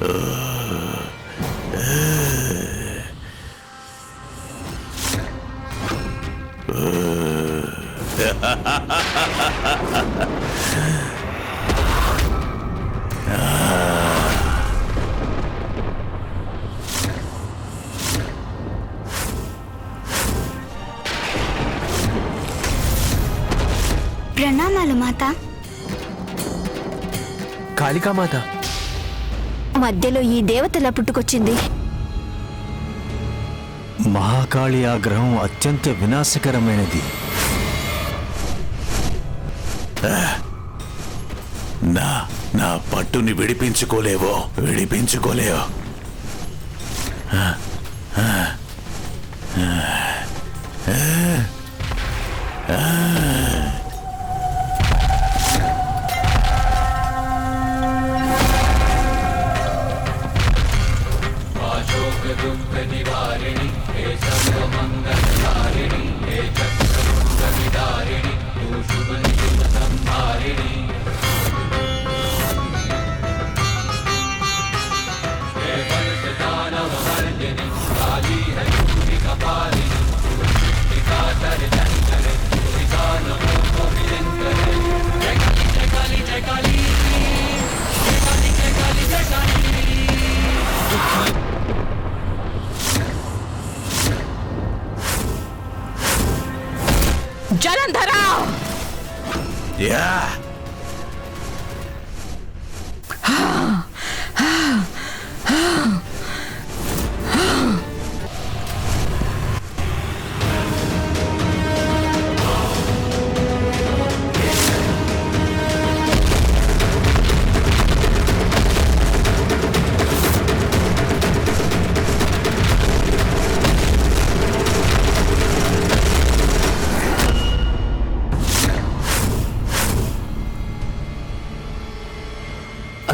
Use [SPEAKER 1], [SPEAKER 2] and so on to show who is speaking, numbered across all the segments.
[SPEAKER 1] Ugh. మాత
[SPEAKER 2] కాళికామాత
[SPEAKER 3] మధ్యలో ఈ దేవతలా పుట్టుకొచ్చింది?
[SPEAKER 4] మహాకాళి ఆగ్రహం అత్యంత వినాశకరమైనది.
[SPEAKER 5] నా నా పట్టుని విడిపించుకోలేవో? విడిపించుకోలేవో?
[SPEAKER 6] జలంధరా
[SPEAKER 5] యా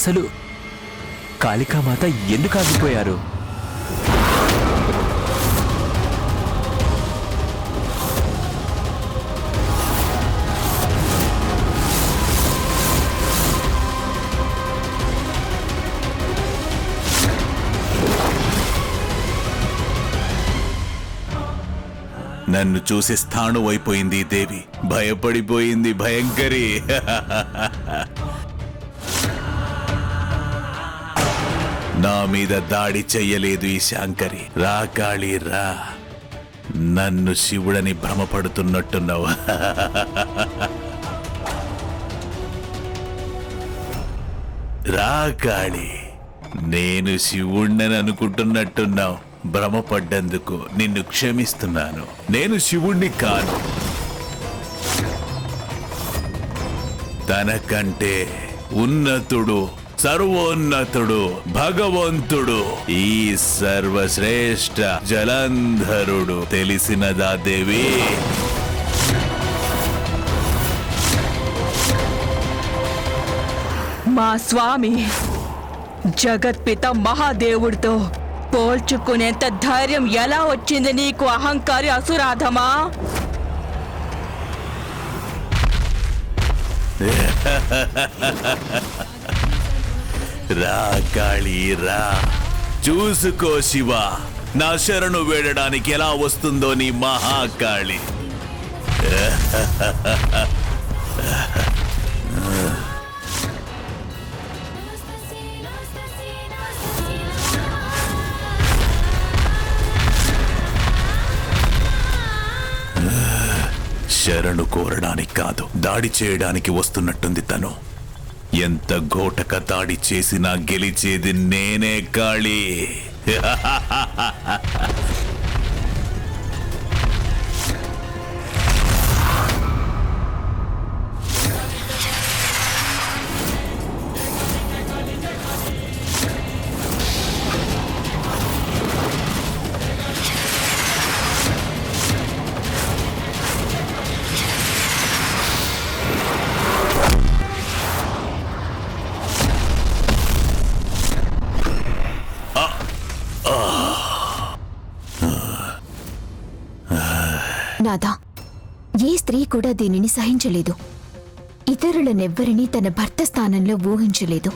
[SPEAKER 2] అసలు కాళికామాత ఎందుకు ఆగిపోయారు?
[SPEAKER 5] నన్ను చూసి స్థాణువైపోయింది ఈ దేవి. భయపడిపోయింది భయంకరి. నా మీద దాడి చెయ్యలేదు ఈ శాంకరి. రా కాళీ రా. నన్ను శివుడని భ్రమపడుతున్నట్టున్నావు. రా కాళీ. నేను శివుణ్ణని అనుకుంటున్నట్టున్నావు. భ్రమపడ్డందుకు నిన్ను క్షమిస్తున్నాను. నేను శివుణ్ణి కాను. తనకంటే ఉన్నతుడు సర్వోన్నతుడు భగవంతుడు ఈ సర్వశ్రేష్ఠ జలంధరుడు. తెలిసినదా దేవి?
[SPEAKER 6] మా స్వామి జగత్పిత మహాదేవుడితో పోల్చుకునేంత ధైర్యం ఎలా వచ్చింది నీకు అహంకారి అసురాధమా?
[SPEAKER 5] రా కాళీ రా. చూసుకో శివ నా శరణు వేడడానికి ఎలా వస్తుందో నీ మహాకాళి శరణు కోరడానికి కాదు దాడి చేయడానికి వస్తున్నట్టుంది తను. ఎంత ఘోటక దాడి చేసినా గెలిచేది నేనే కాళీ
[SPEAKER 3] స్త్రీ కూడా దీనిని సహించలేదు. ఇతరులనెవ్వరినీ తన భర్త స్థానంలో ఊహించలేదు.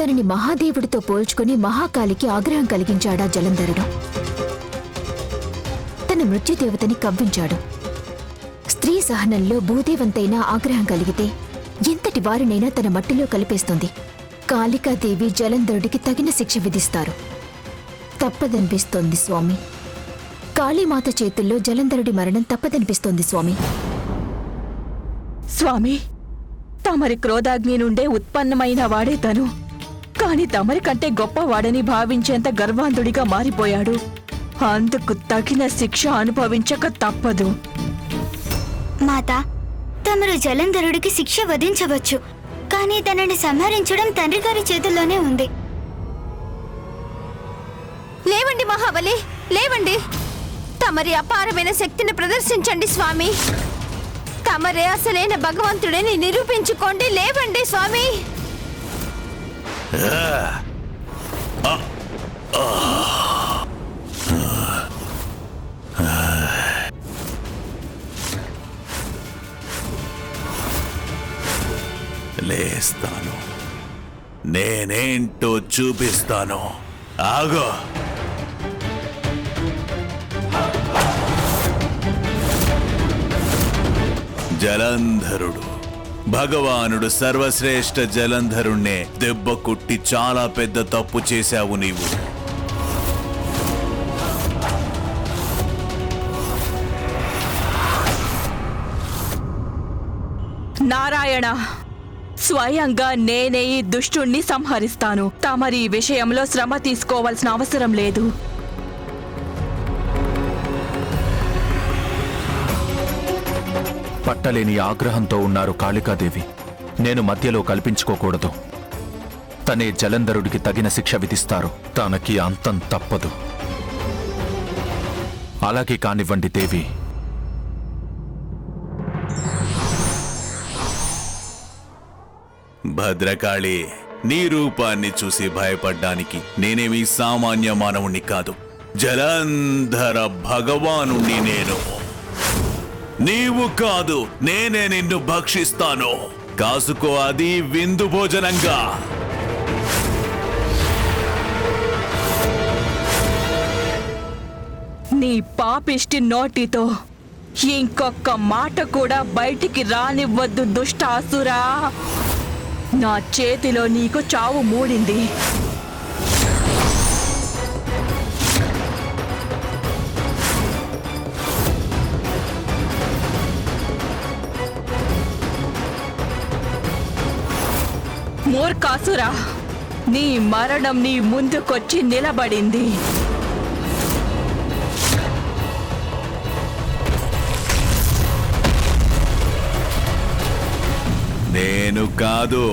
[SPEAKER 3] తనని మహాదేవుడితో పోల్చుకుని మహాకాలికి ఆగ్రహం కలిగించాడా జలంధరుడు. తన మృత్యుదేవతని కవ్వించాడు. స్త్రీ సహనంలో భూదేవంతైనా ఆగ్రహం కలిగితే ఎంతటి వారినైనా తన మట్టిలో కలిపేస్తుంది. కాళికాదేవి జలంధరుడికి తగిన శిక్ష విధిస్తారు. తప్పదనిపిస్తోంది స్వామి. కాళీమాత చేతుల్లో జలంధరుడి మరణం తప్పదనిపిస్తోంది స్వామి.
[SPEAKER 6] స్వామి తమరి క్రోధాగ్ని నుండే ఉత్పన్నమైన వాడే తను. కాని తమరి కంటే గొప్పవాడని భావించేంత గర్వాంధుడిగా మారిపోయాడు. అందుకు తగిన శిక్ష అనుభవించక తప్పదు.
[SPEAKER 1] మాత తమరు జలంధరుడికి శిక్ష వధించవచ్చు. కానీ తనని సంహరించడం తండ్రి గారి చేతుల్లోనే ఉంది.
[SPEAKER 3] లేవండి మహాబలి లేవండి. తమరి అపారమైన శక్తిని ప్రదర్శించండి స్వామి. తమరే అసలైన భగవంతుడిని నిరూపించుకోండి లేవండి స్వామి.
[SPEAKER 5] లేస్తాను. నేనేంటో చూపిస్తాను. ఆగో. జలంధరుడు. భగవానుడు సర్వశ్రేష్ఠ జలంధరుణ్ణే. దెబ్బ కొట్టి చాలా పెద్ద తప్పు చేశావు నీవు.
[SPEAKER 6] నారాయణ స్వయంగా నేనే ఈ దుష్టుణ్ణి సంహరిస్తాను. తమరి ఈ విషయంలో శ్రమ తీసుకోవాల్సిన అవసరం లేదు.
[SPEAKER 2] పట్టలేని ఆగ్రహంతో ఉన్నారు కాళికాదేవి. నేను మధ్యలో కల్పించుకోకూడదు. తనే జలంధరుడికి తగిన శిక్ష విధిస్తారు. తనకి అంతం తప్పదు. అలాగే కానివ్వండి దేవి.
[SPEAKER 5] భద్రకాళి నీ రూపాన్ని చూసి భయపడ్డానికి నేనేమి సామాన్య మానవుణ్ణి కాదు. జలంధర భగవానుణ్ణి నేను. నీవు కాదు నేనే నిన్ను భక్షిస్తాను. కాసుకో అది విందు భోజనంగా.
[SPEAKER 6] నీ పాపిష్టి నోటితో ఇంకొక మాట కూడా బయటికి రానివ్వద్దు దుష్ట నా చేతిలో నీకు చావు మూడింది. మూర్ఖాసురా. నీ మరణం నీ ముందుకొచ్చి నిలబడింది.
[SPEAKER 5] నేను కాదు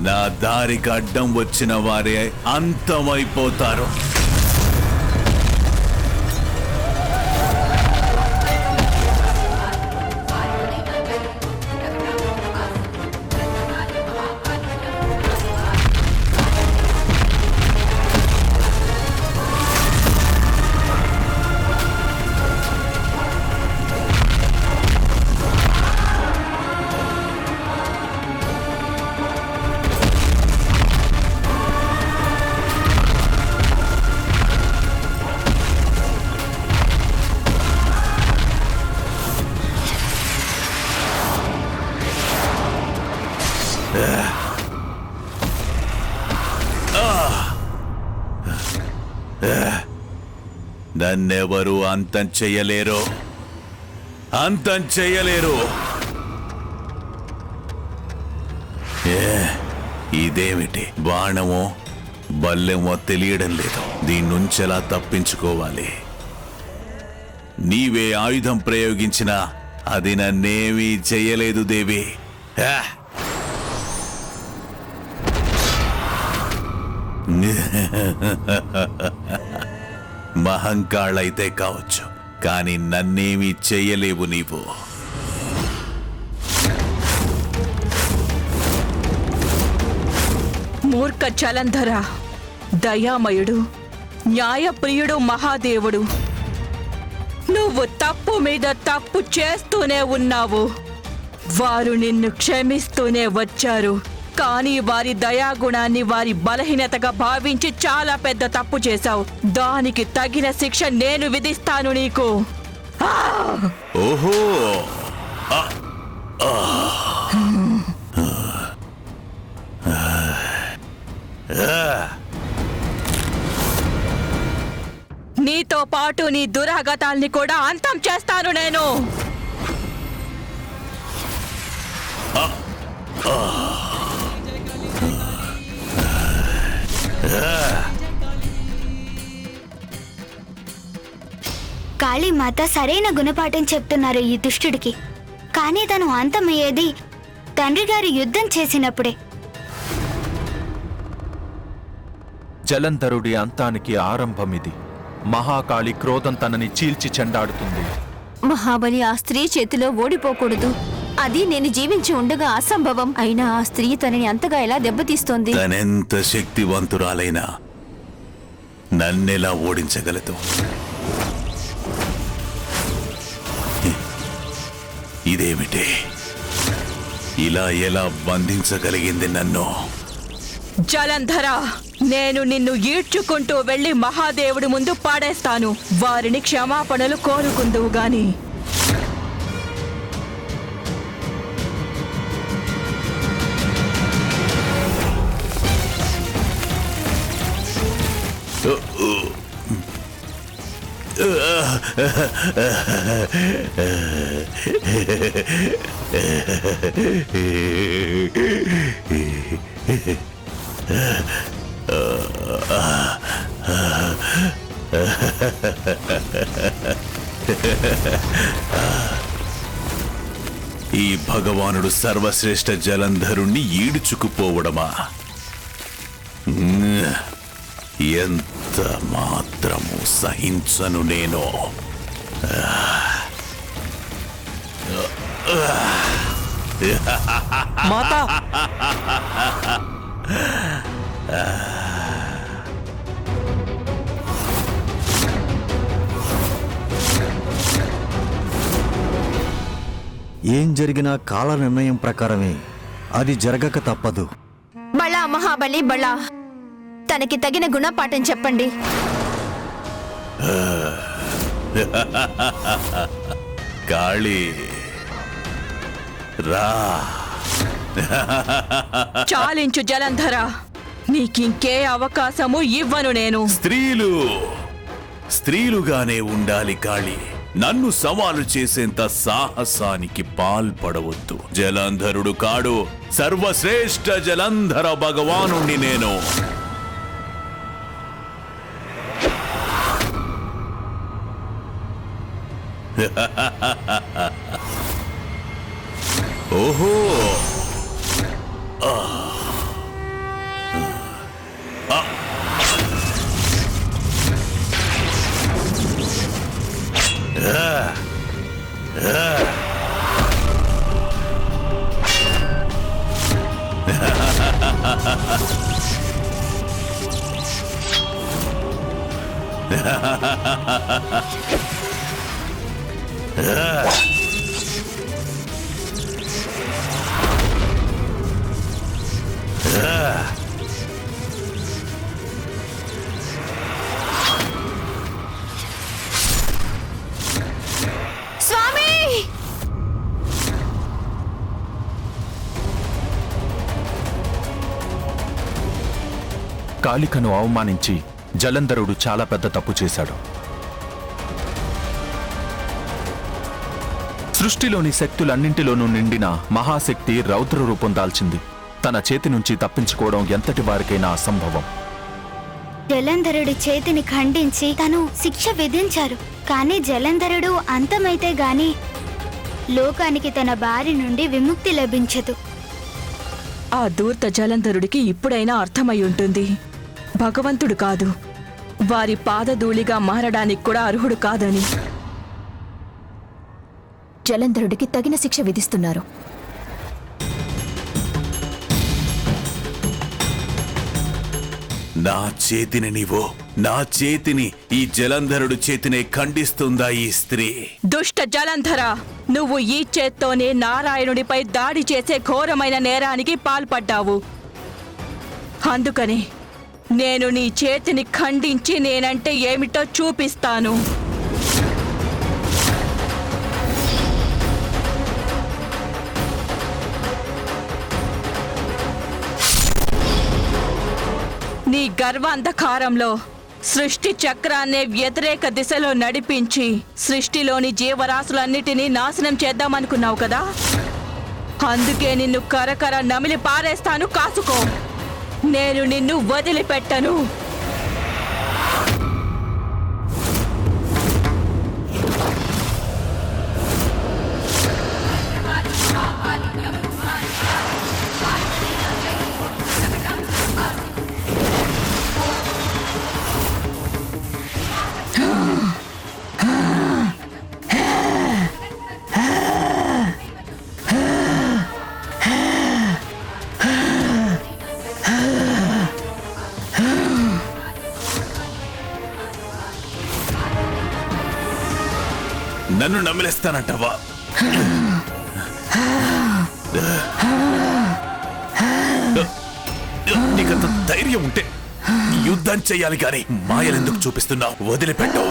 [SPEAKER 5] నా దారికి అడ్డం వచ్చిన వారే అంతమైపోతారు. నన్నెవరు అంతం చెయ్యలేరు. అంతం చెయ్యలేరు. ఇదేమిటి? బాణమో? బల్లెమో తెలియడం లేదు. దీని నుంచి ఎలా తప్పించుకోవాలి? నీవే ఆయుధం ప్రయోగించినా అది నన్నేమీ చెయ్యలేదు దేవి. హా! మహంకాళ్ళైతే కావచ్చు కానీ నన్నేమీ చేయలేవు నీవు.
[SPEAKER 6] మూర్ఖ చలంధర దయామయుడు న్యాయప్రియుడు మహాదేవుడు. నువ్వు తప్పు మీద తప్పు చేస్తూనే ఉన్నావు. వారు నిన్ను క్షమిస్తూనే వచ్చారు. కానీ వారి దయాగుణాన్ని వారి బలహీనతగా భావించి చాలా పెద్ద తప్పు చేశావు. దానికి తగిన శిక్ష నేను విధిస్తాను నీకు!
[SPEAKER 5] ఓహో!
[SPEAKER 6] నీతో పాటు నీ దురాగతాల్ని కూడా అంతం చేస్తాను నేను.
[SPEAKER 1] కాళీమాత సరైన గుణపాఠం చెప్తున్నారు ఈ దుష్టుడికి. కానీ తను అంతమయ్యేది తండ్రి గారు యుద్ధం చేసినప్పుడే.
[SPEAKER 2] జలంధరుడి అంతానికి ఆరంభమిది. మహాకాళి క్రోధం తనని చీల్చి చెండాడుతుంది.
[SPEAKER 7] మహాబలి ఆ స్త్రీ చేతిలో ఓడిపోకూడదు. అది నేను జీవించి ఉండగా అసంభవం. అయినా ఆ స్త్రీ తనని అంతగా ఎలా దెబ్బతీస్తోంది?
[SPEAKER 5] తనెంత శక్తివంతురాలైనా నన్నెలా ఓడించగలదు? ఇదేమిటి? ఇలా ఎలా బంధించగలిగింది నన్ను?
[SPEAKER 6] జలంధర నేను నిన్ను ఈడ్చుకుంటూ వెళ్ళి మహాదేవుడి ముందు పాడేస్తాను. వారిని క్షమాపణలు కోరుకుందువు గాని.
[SPEAKER 5] ఈ భగవానుడు సర్వశ్రేష్ఠ జలంధరుణ్ణి ఈడుచుకుపోవడమా? ఎంత మాత్రము సహించను నేను?
[SPEAKER 4] మాతా! ఏం జరిగినా కాల నిర్ణయం ప్రకారమే అది జరగక తప్పదు.
[SPEAKER 7] బళా మహాబలి బళా. తనకి తగిన గుణపాఠం చెప్పండి.
[SPEAKER 5] కాళీ రా.
[SPEAKER 6] చాలించు జలంధర. నీకింకే అవకాశము ఇవ్వను నేను.
[SPEAKER 5] స్త్రీలు స్త్రీలుగానే ఉండాలి కాళీ నన్ను సవాలు చేసేంత సాహసానికి పాల్పడవద్దు. జలంధరుడు కాడు. సర్వశ్రేష్ఠ జలంధర భగవానుణ్ణి నేను. ఓహో
[SPEAKER 7] స్వామి
[SPEAKER 2] కాళికను అవమానించి జలంధరుడు చాలా పెద్ద తప్పు చేశాడు. సృష్టిలోని శక్తులన్నింటిలోనూ నిండిన మహాశక్తి రౌద్ర రూపం దాల్చింది. తన చేతి నుంచి తప్పించుకోవడం ఎంతటి వారికైనా అసంభవం.
[SPEAKER 1] జలంధరుడి చేతిని ఖండించి తను శిక్ష విధించారు. కానీ జలంధరుడు అంతమైతే గాని లోకానికి తన బారి నుండి విముక్తి లభించదు.
[SPEAKER 6] ఆ దూర్త జలంధరుడికి ఇప్పుడైనా అర్థమై ఉంటుంది. భగవంతుడు కాదు. వారి పాదధూళిగా మారడానికి కూడా అర్హుడు కాదని.
[SPEAKER 3] జలంధరుడికి తగిన శిక్ష విధిస్తున్నారు.
[SPEAKER 5] నా చేతిని నీవు నా చేతిని ఈ జలంధరుడు చేతినే ఖండిస్తుందా ఈ స్త్రీ?
[SPEAKER 6] దుష్ట జలంధర నువ్వు ఈ చేత్తోనే నారాయణుడిపై దాడి చేసే ఘోరమైన నేరానికి పాల్పడ్డావు. అందుకని నేను నీ చేతిని ఖండించి నేనంటే ఏమిటో చూపిస్తాను. నీ గర్వాంధకారంలో సృష్టి చక్రాన్నే వ్యతిరేక దిశలో నడిపించి సృష్టిలోని జీవరాశులన్నిటినీ నాశనం చేద్దామనుకున్నావు కదా? అందుకే నిన్ను కరకర నమిలి పారేస్తాను కాసుకో నేను నిన్ను వదిలిపెట్టను.
[SPEAKER 5] నన్ను నమ్మిలేస్తానంటావా? నీకంత ధైర్యం ఉంటే యుద్ధం చెయ్యాలి కానీ మాయలెందుకు చూపిస్తున్నావు? వదిలిపెట్టు.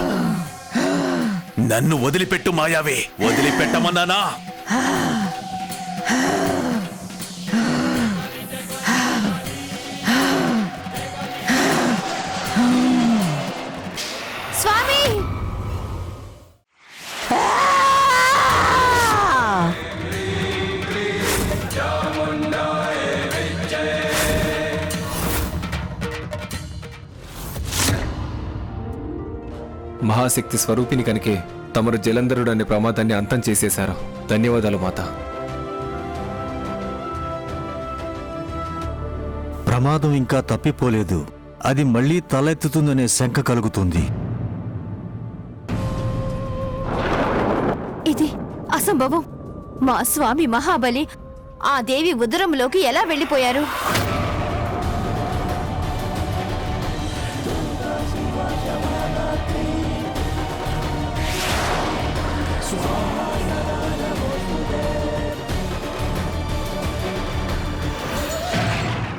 [SPEAKER 5] నన్ను వదిలిపెట్టు మాయావే. వదిలిపెట్టమన్నానా?
[SPEAKER 8] మహాశక్తి స్వరూపిణి కనుకే తమరు జలంధరుడు అనే ప్రమాదాన్ని అంతం చేసేశారు. ధన్యవాదాలు మాత.
[SPEAKER 4] ప్రమాదం ఇంకా తప్పిపోలేదు. అది మళ్ళీ తలెత్తుతుందనే శంక కలుగుతుంది.
[SPEAKER 7] ఇది అసంభవం. మా స్వామి మహాబలి ఆ దేవి ఉదరంలోకి ఎలా వెళ్ళిపోయారు?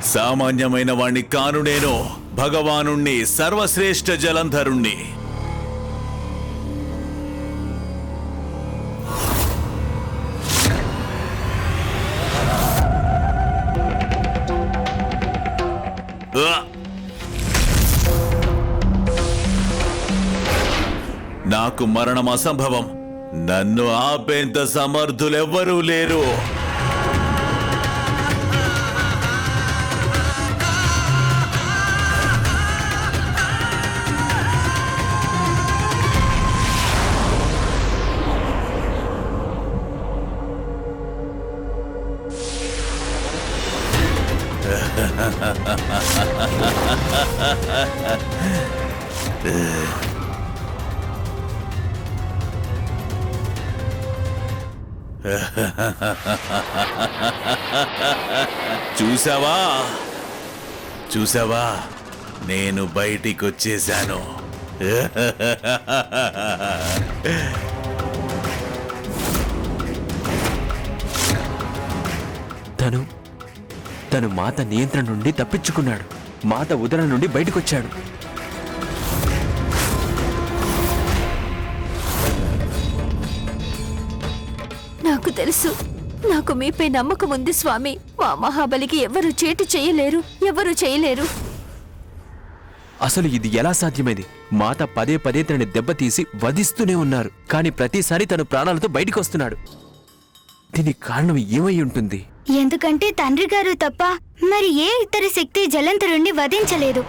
[SPEAKER 5] సామాన్యమైన వాణ్ణి కాను నేను భగవానుణ్ణి సర్వశ్రేష్ఠ జలంధరుణ్ణి. నాకు మరణం అసంభవం. నన్ను ఆపేంత సమర్థులెవ్వరూ లేరు. చూసావా? చూసావా? నేను బయటికి వచ్చేసాను
[SPEAKER 9] తను తను మాత నియంత్రణ నుండి తప్పించుకున్నాడు. మాత ఉదరం నుండి బయటకొచ్చాడు.
[SPEAKER 7] నాకు తెలుసు. నాకు మీపై నమ్మకం ఉంది స్వామి. మా మహాబలికి ఎవరు చేటు చేయలేరు? ఎవరు చేయలేరు?
[SPEAKER 9] అసలు ఇది ఎలా సాధ్యమైంది? మాత పదే పదే తనని దెబ్బతీసి వధిస్తూనే ఉన్నారు. కానీ ప్రతిసారి తను ప్రాణాలతో బయటికి వస్తున్నాడు దీనికి కారణం ఏమై ఉంటుంది?
[SPEAKER 1] ఎందుకంటే తండ్రి గారు తప్ప మరి ఏ ఇతర శక్తి జలంధరుణ్ణి వధించలేదు.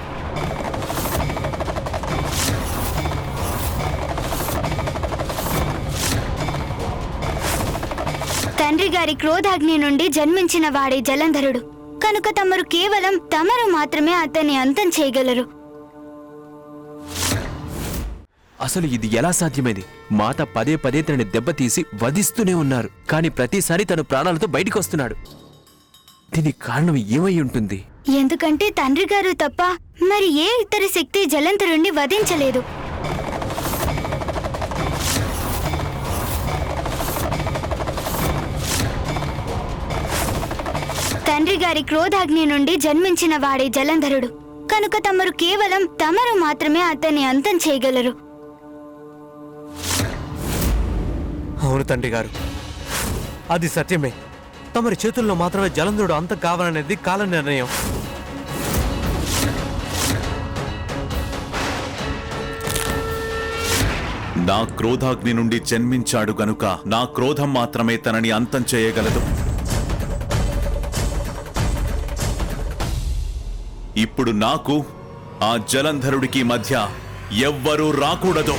[SPEAKER 1] తండ్రి గారి క్రోధాగ్ని నుండి జన్మించిన వాడే జలంధరుడు. కనుక తమరు కేవలం తమరు మాత్రమే అతన్ని అంతం చేయగలరు.
[SPEAKER 9] అసలు ఇది ఎలా సాధ్యమైంది? మాత పదే పదే తనని దెబ్బతీసి వధిస్తూనే ఉన్నారు. కానీ ప్రతిసారి తను ప్రాణాలతో బయటికి వస్తున్నాడు. దీనికి కారణం ఏమై ఉంటుంది?
[SPEAKER 1] ఎందుకంటే తండ్రి గారు తప్ప మరి ఏ ఇతర శక్తి జలంధరుణ్ణి వధించలేదు. తండ్రి గారి క్రోధాగ్ని నుండి జన్మించిన వాడే జలంధరుడు. కనుక తమరు కేవలం తమరు మాత్రమే అతన్ని అంతం చేయగలరు.
[SPEAKER 10] అవును తండ్రి గారు. అది సత్యమే. తమరి చేతుల్లో మాత్రమే జలంధరుడు అంతం కావాలనేది కాల నిర్ణయం
[SPEAKER 5] నా క్రోధాగ్ని నుండి జన్మించాడు గనుక నా క్రోధం మాత్రమే తనని అంతం చేయగలదు. అప్పుడు నాకు ఆ జలంధరుడికి మధ్య ఎవ్వరూ రాకూడదు.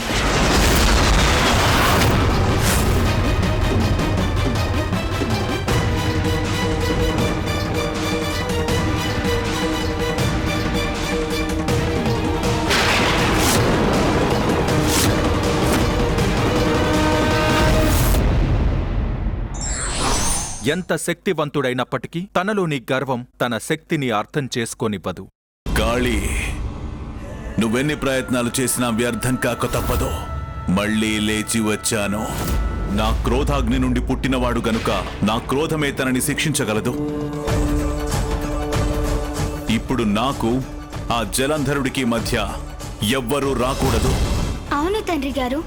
[SPEAKER 2] ఎంత శక్తివంతుడైనప్పటికీ తనలోని గర్వం తన శక్తిని అర్థం చేసుకోనివ్వదు.
[SPEAKER 5] గాళి. నువ్వెన్ని ప్రయత్నాలు చేసినా వ్యర్థం కాక తప్పదు. మళ్ళీ లేచి వచ్చాను. నా క్రోధాగ్ని నుండి పుట్టినవాడు గనుక నా క్రోధమే తనని శిక్షించగలదు. ఇప్పుడు నాకు ఆ జలంధరుడికి మధ్య ఎవ్వరూ రాకూడదు.
[SPEAKER 1] అవును తండ్రి గారు.